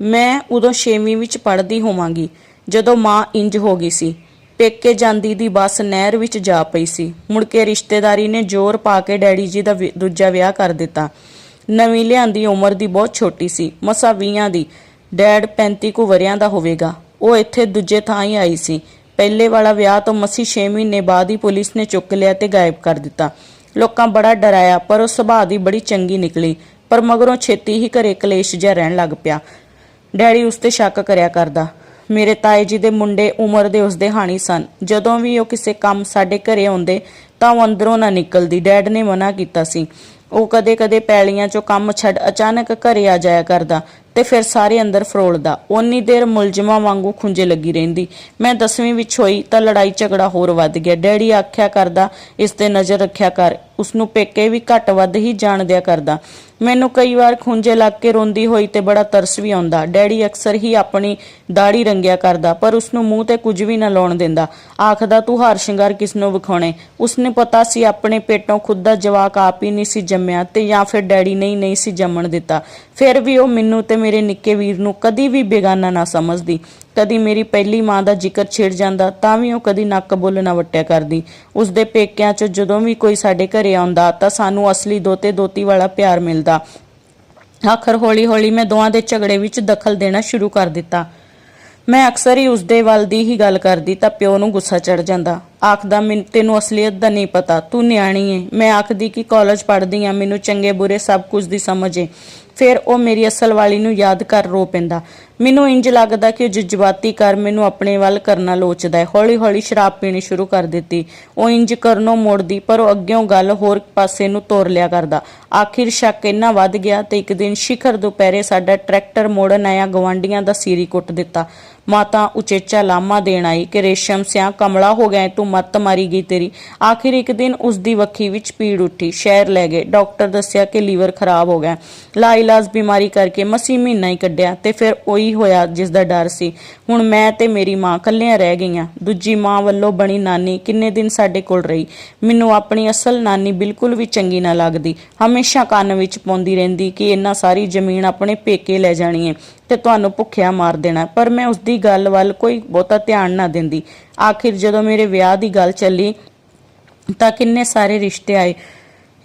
ਮੈਂ ਉਦੋਂ 6ਵੀਂ ਵਿੱਚ ਪੜ੍ਹਦੀ ਹੋਵਾਂਗੀ, ਜਦੋਂ ਮਾਂ ਇੰਜ ਹੋ ਗਈ ਸੀ। ਪੇਕੇ ਜਾਂਦੀ ਦੀ ਬੱਸ ਨਹਿਰ ਵਿੱਚ ਜਾ ਪਈ ਸੀ। ਮੁੜ ਕੇ ਰਿਸ਼ਤੇਦਾਰੀ ਨੇ ਜ਼ੋਰ ਪਾ ਕੇ ਡੈਡੀ ਜੀ ਦਾ ਦੂਜਾ ਵਿਆਹ ਕਰ ਦਿੱਤਾ। ਨਵੀਂ ਲਿਆਂਦੀ ਉਮਰ ਦੀ ਬਹੁਤ ਛੋਟੀ ਸੀ। ਮਸਾ 20 ਦੀ। ਡੈਡ 35 ਕੁ ਵਰਿਆਂ ਦਾ ਹੋਵੇਗਾ। ਉਹ ਇੱਥੇ ਦੂਜੇ ਥਾਂ ਹੀ ਆਈ ਸੀ। ਪਹਿਲੇ ਵਾਲਾ ਵਿਆਹ ਤੋਂ ਮਸੀ 6 ਮਹੀਨੇ ਬਾਅਦ ਹੀ ਪੁਲਿਸ ਨੇ ਚੁੱਕ ਲਿਆ ਤੇ ਗਾਇਬ ਕਰ ਦਿੱਤਾ। ਲੋਕਾਂ ਬੜਾ ਡਰਾਇਆ, ਪਰ ਉਹ ਸੁਭਾਅ ਦੀ ਬੜੀ ਚੰਗੀ ਨਿਕਲੀ। ਪਰ ਮਗਰੋਂ ਛੇਤੀ ਹੀ ਘਰੇ ਕਲੇਸ਼ ਜਿਹਾ ਰਹਿਣ ਲੱਗ ਪਿਆ। ਡੈਡੀ ਉਸ ਤੇ ਸ਼ੱਕ ਕਰਿਆ ਕਰਦਾ। ਮੇਰੇ ਤਾਏ ਜੀ ਦੇ ਮੁੰਡੇ ਉਮਰ ਦੇ ਉਸਦੇ ਹਾਣੀ ਸਨ। ਜਦੋਂ ਵੀ ਉਹ ਕਿਸੇ ਕੰਮ ਸਾਡੇ ਘਰੇ ਆਉਂਦੇ, ਤਾਂ ਉਹ ਅੰਦਰੋਂ ਨਾ ਨਿਕਲਦੀ। ਡੈਡ ਨੇ ਮਨਾ ਕੀਤਾ ਸੀ। ਉਹ ਕਦੇ-ਕਦੇ ਪੈਲੀਆਂ 'ਚੋਂ ਕੰਮ ਛੱਡ ਅਚਾਨਕ ਘਰੇ ਆ ਜਾਇਆ ਕਰਦਾ ਤੇ ਫਿਰ ਸਾਰੇ ਅੰਦਰ ਫਰੋਲਦਾ। ਓਨੀ ਦੇਰ ਮੁਲਜ਼ਮਾਂ ਵਾਂਗੂ ਖੁੰਝੇ ਲੱਗੀ ਰਹਿੰਦੀ। ਮੈਂ 10ਵੀਂ ਵਿੱਚ ਹੋਈ ਤਾਂ ਲੜਾਈ ਝਗੜਾ ਹੋਰ ਵੱਧ ਗਿਆ। ਡੈਡੀ ਆਖਿਆ ਕਰਦਾ, ਇਸ ਤੇ ਨਜ਼ਰ ਰੱਖਿਆ ਕਰ। ਉਸ ਨੂੰ ਪੇਕੇ ਵੀ ਘੱਟ ਵੱਧ ਹੀ ਜਾਣ ਦਿਆ ਕਰਦਾ। ਮੈਨੂੰ ਕਈ ਵਾਰ ਖੁੰਝੇ ਲੱਗ ਕੇ ਰੋਂਦੀ ਹੋਈ ਤੇ ਬੜਾ ਤਰਸ ਵੀ ਆਉਂਦਾ। ਡੈਡੀ ਅਕਸਰ ਹੀ ਆਪਣੀ ਦਾੜੀ ਰੰਗਿਆ ਕਰਦਾ, ਪਰ ਉਸ ਨੂੰ ਮੂੰਹ ਤੇ ਕੁਝ ਵੀ ਨਾ ਲਾਉਣ ਦਿੰਦਾ। ਆਖਦਾ, ਤੂੰ ਹਾਰ ਸ਼ਿੰਗਾਰ ਕਿਸ ਨੂੰ ਵਿਖਾਉਣੇ? ਉਸ ਨੇ ਪਤਾ ਸੀ ਆਪਣੇ ਪੇਟੋਂ ਖੁਦ ਦਾ ਜਵਾਕ ਆਪ ਹੀ ਨਹੀਂ ਸੀ ਜੰਮਿਆ ਤੇ ਜਾਂ ਫਿਰ ਡੈਡੀ ਨੇ ਹੀ ਨਹੀਂ ਸੀ ਜੰਮਣ ਦਿੱਤਾ। ਫਿਰ ਵੀ ਉਹ ਮੈਨੂੰ ਤੇ ਮੇਰੇ ਨਿੱਕੇ ਵੀਰ ਨੂੰ ਕਦੀ ਵੀ ਬੇਗਾਨਾ ਨਾ ਸਮਝਦੀ। ਕਦੀ ਮੇਰੀ ਪਹਿਲੀ ਮਾਂ ਦਾ ਜ਼ਿਕਰ ਛਿੜ ਜਾਂਦਾ, ਤਾਂ ਵੀ ਉਹ ਕਦੀ ਨੱਕ ਬੁੱਲ ਨਾ ਵਟਿਆ ਕਰਦੀ। ਉਸ ਦੇ ਪੇਕਿਆਂ 'ਚ ਜਦੋਂ ਵੀ ਕੋਈ ਸਾਡੇ ਘਰੇ ਆਉਂਦਾ, ਤਾਂ ਸਾਨੂੰ ਅਸਲੀ ਦੋਤੇ ਦੋਤੀ ਵਾਲਾ ਪਿਆਰ ਮਿਲਦਾ। ਆਖਰ ਹੌਲੀ ਹੌਲੀ ਮੈਂ ਦੋਵਾਂ ਦੇ ਝਗੜੇ ਵਿੱਚ ਦਖਲ ਦੇਣਾ ਸ਼ੁਰੂ ਕਰ ਦਿੱਤਾ। ਮੈਂ ਅਕਸਰ ਹੀ ਉਸਦੇ ਵੱਲ ਦੀ ਹੀ ਗੱਲ ਕਰਦੀ, ਤਾਂ ਪਿਓ ਨੂੰ ਗੁੱਸਾ ਚੜ ਜਾਂਦਾ। ਆਖਦਾ, ਮੈਨੂੰ, ਤੈਨੂੰ ਅਸਲੀਅਤ ਦਾ ਨਹੀਂ ਪਤਾ। ਤੂੰ ਨਿਆਣੀ ਏ। ਮੈਂ ਆਖਦੀ ਕਿ ਕਾਲਜ ਪੜ੍ਹਦੀ ਆ। ਮੈਨੂੰ ਚੰਗੇ ਬੁਰੇ ਸਭ ਕੁਝ ਦੀ ਸਮਝ ਏ। ਫਿਰ ਉਹ ਮੇਰੀ ਅਸਲ ਵਾਲੀ ਨੂੰ ਯਾਦ ਕਰ ਰੋ ਪੈਂਦਾ। ਮੈਨੂੰ ਇੰਜ ਲੱਗਦਾ ਕਿ ਉਹ ਜਜ਼ਬਾਤੀ ਕਰ ਮੈਨੂੰ ਆਪਣੇ ਵੱਲ ਕਰਨਾ ਲੋਚਦਾ ਹੈ ਹੌਲੀ ਹੌਲੀ ਸ਼ਰਾਬ ਪੀਣੀ ਸ਼ੁਰੂ ਕਰ ਦਿੱਤੀ। ਉਹ ਇੰਜ ਕਰਨੋਂ ਮੋੜਦੀ, ਪਰ ਉਹ ਅੱਗਿਓਂ ਗੱਲ ਹੋਰ ਪਾਸੇ ਨੂੰ ਤੋਰ ਲਿਆ ਕਰਦਾ। ਆਖਿਰ ਸ਼ੱਕ ਇੰਨਾ ਵੱਧ ਗਿਆ ਤੇ ਇੱਕ ਦਿਨ ਸ਼ਿਖਰ ਦੁਪਹਿਰੇ ਸਾਡਾ ਟਰੈਕਟਰ ਮੋੜਨ ਆਇਆ ਗਵਾਂਡੀਆਂ ਦਾ ਸੀਰੀ ਕੁੱਟ ਦਿੱਤਾ। ਮਾਤਾ ਉਚੇਚਾ ਲਾਮਾ ਦੇਣ ਆਈ ਕਿ ਰੇਸ਼ਮ ਸਿਆ ਕਮਲਾ ਹੋ ਗਿਆ ਤੂੰ ਮੱਤ ਮਾਰੀ ਗਈ ਤੇਰੀ। ਆਖਿਰ ਇੱਕ ਦਿਨ ਉਸ ਦੀ ਵੱਖੀ ਵਿੱਚ ਪੀੜ ਉੱਠੀ। ਸ਼ਹਿਰ ਲੈ ਗਏ। ਡਾਕਟਰ ਦੱਸਿਆ ਕਿ ਲੀਵਰ ਖਰਾਬ ਹੋ ਗਿਆ। ਲਾ ਇਲਾਜ ਬਿਮਾਰੀ ਕਰਕੇ ਮਸੀ ਮਹੀਨਾ ਹੀ ਕੱਢਿਆ ਤੇ ਫਿਰ ਉਹੀ ਹੋਇਆ ਜਿਸ ਦਾ ਡਰ ਸੀ। ਹੁਣ ਮੈਂ ਤੇ ਮੇਰੀ ਮਾਂ ਕੱਲੀਆਂ ਰਹਿ ਗਈਆਂ। ਦੂਜੀ ਮਾਂ ਵੱਲੋਂ ਬਣੀ ਨਾਨੀ ਕਿੰਨੇ ਦਿਨ ਸਾਡੇ ਕੋਲ ਰਹੀ। ਮੈਨੂੰ ਆਪਣੀ ਅਸਲ ਨਾਨੀ ਬਿਲਕੁਲ ਵੀ ਚੰਗੀ ਨਾ ਲੱਗਦੀ। ਹਮੇਸ਼ਾ ਕੰਨ ਵਿੱਚ ਪਾਉਂਦੀ ਰਹਿੰਦੀ ਕਿ ਇਹਨਾਂ ਸਾਰੀ ਜ਼ਮੀਨ ਆਪਣੇ ਪੇਕੇ ਲੈ ਜਾਣੀ ਹੈ ਤੇ ਤੁਹਾਨੂੰ ਭੁੱਖਿਆ ਮਾਰ ਦੇਣਾ। ਪਰ ਮੈਂ ਉਸ ਦੀ ਗੱਲ ਵੱਲ ਕੋਈ ਬਹੁਤਾ ਧਿਆਨ ਨਾ ਦਿੰਦੀ। ਆਖਿਰ ਜਦੋਂ ਮੇਰੇ ਵਿਆਹ ਦੀ ਗੱਲ ਚੱਲੀ, ਤਾਂ ਕਿੰਨੇ ਸਾਰੇ ਰਿਸ਼ਤੇ ਆਏ।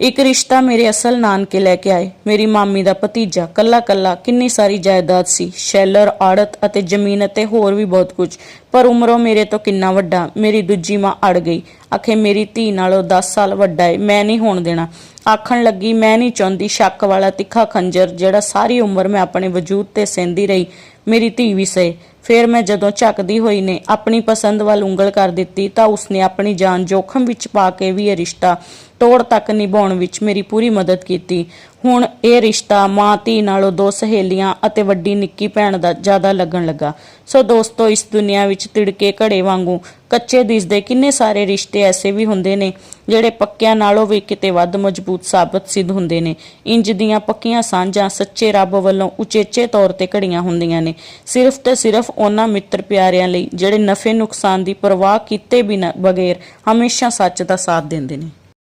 ਇੱਕ ਰਿਸ਼ਤਾ ਮੇਰੇ ਅਸਲ ਨਾਨਕੇ ਲੈ ਕੇ ਆਏ। ਮੇਰੀ ਮਾਮੀ ਦਾ ਭਤੀਜਾ ਕੱਲਾ ਕੱਲਾ ਕਿੰਨੀ ਸਾਰੀ ਜਾਇਦਾਦ ਸੀ। ਸ਼ੈਲਰ, ਆੜਤ ਅਤੇ ਜ਼ਮੀਨ ਅਤੇ ਹੋਰ ਵੀ ਬਹੁਤ ਕੁਝ। ਪਰ ਉਮਰੋਂ ਮੇਰੇ ਤੋਂ ਕਿੰਨਾ ਵੱਡਾ, ਮੇਰੀ ਦੂਜੀ ਮਾਂ ਅੜ ਗਈ। ਆਖੇ, ਮੇਰੀ ਧੀ ਨਾਲੋਂ 10 ਸਾਲ ਵੱਡਾ ਏ, ਮੈਂ ਨਹੀਂ ਹੋਣ ਦੇਣਾ। ਆਖਣ ਲੱਗੀ, ਮੈਂ ਨਹੀਂ ਚਾਹੁੰਦੀ ਸ਼ੱਕ ਵਾਲਾ ਤਿੱਖਾ ਖੰਜਰ ਜਿਹੜਾ ਸਾਰੀ ਉਮਰ ਮੈਂ ਆਪਣੇ ਵਜੂਦ ਤੇ ਸਹਿੰਦੀ ਰਹੀ। ਮੇਰੀ ਧੀ ਵੀ ਸਹੇ। ਫਿਰ ਮੈਂ ਜਦੋਂ ਝੱਕਦੀ ਹੋਈ ਨੇ ਆਪਣੀ ਪਸੰਦ ਵੱਲ ਉਂਗਲ ਕਰ ਦਿੱਤੀ ਤਾਂ ਉਸਨੇ ਆਪਣੀ ਜਾਨ ਜੋਖਮ ਵਿੱਚ ਪਾ ਕੇ ਵੀ ਇਹ ਰਿਸ਼ਤਾ ਤੋੜ ਤੱਕ ਨਿਭਾਉਣ ਵਿੱਚ ਮੇਰੀ ਪੂਰੀ ਮਦਦ ਕੀਤੀ। ਹੁਣ ਇਹ ਰਿਸ਼ਤਾ ਮਾਂ ਧੀ ਨਾਲੋਂ ਦੋ ਸਹੇਲੀਆਂ ਅਤੇ ਵੱਡੀ ਨਿੱਕੀ ਭੈਣ ਦਾ ਜ਼ਿਆਦਾ ਲੱਗਣ ਲੱਗਾ। ਸੋ ਦੋਸਤੋ, ਇਸ ਦੁਨੀਆ ਵਿੱਚ ਤਿੜਕੇ ਘੜੇ ਵਾਂਗੂ ਕੱਚੇ ਦਿਸਦੇ ਕਿੰਨੇ ਸਾਰੇ ਰਿਸ਼ਤੇ ਐਸੇ ਵੀ ਹੁੰਦੇ ਨੇ, ਜਿਹੜੇ ਪੱਕਿਆਂ ਨਾਲੋਂ ਵੀ ਕਿਤੇ ਵੱਧ ਮਜ਼ਬੂਤ ਸਾਬਤ ਸਿੱਧ ਹੁੰਦੇ ਨੇ। ਇੰਜ ਦੀਆਂ ਪੱਕੀਆਂ ਸਾਂਝਾਂ ਸੱਚੇ ਰੱਬ ਵੱਲੋਂ ਉਚੇਚੇ ਤੌਰ ਤੇ ਘੜੀਆਂ ਹੁੰਦੀਆਂ ਨੇ। ਸਿਰਫ ਤੇ ਸਿਰਫ ਉਹਨਾਂ ਮਿੱਤਰ ਪਿਆਰਿਆਂ ਲਈ ਜਿਹੜੇ ਨਫੇ ਨੁਕਸਾਨ ਦੀ ਪਰਵਾਹ ਕੀਤੇ ਬਿਨਾਂ ਬਗੈਰ ਹਮੇਸ਼ਾ ਸੱਚ ਦਾ ਸਾਥ ਦਿੰਦੇ ਨੇ।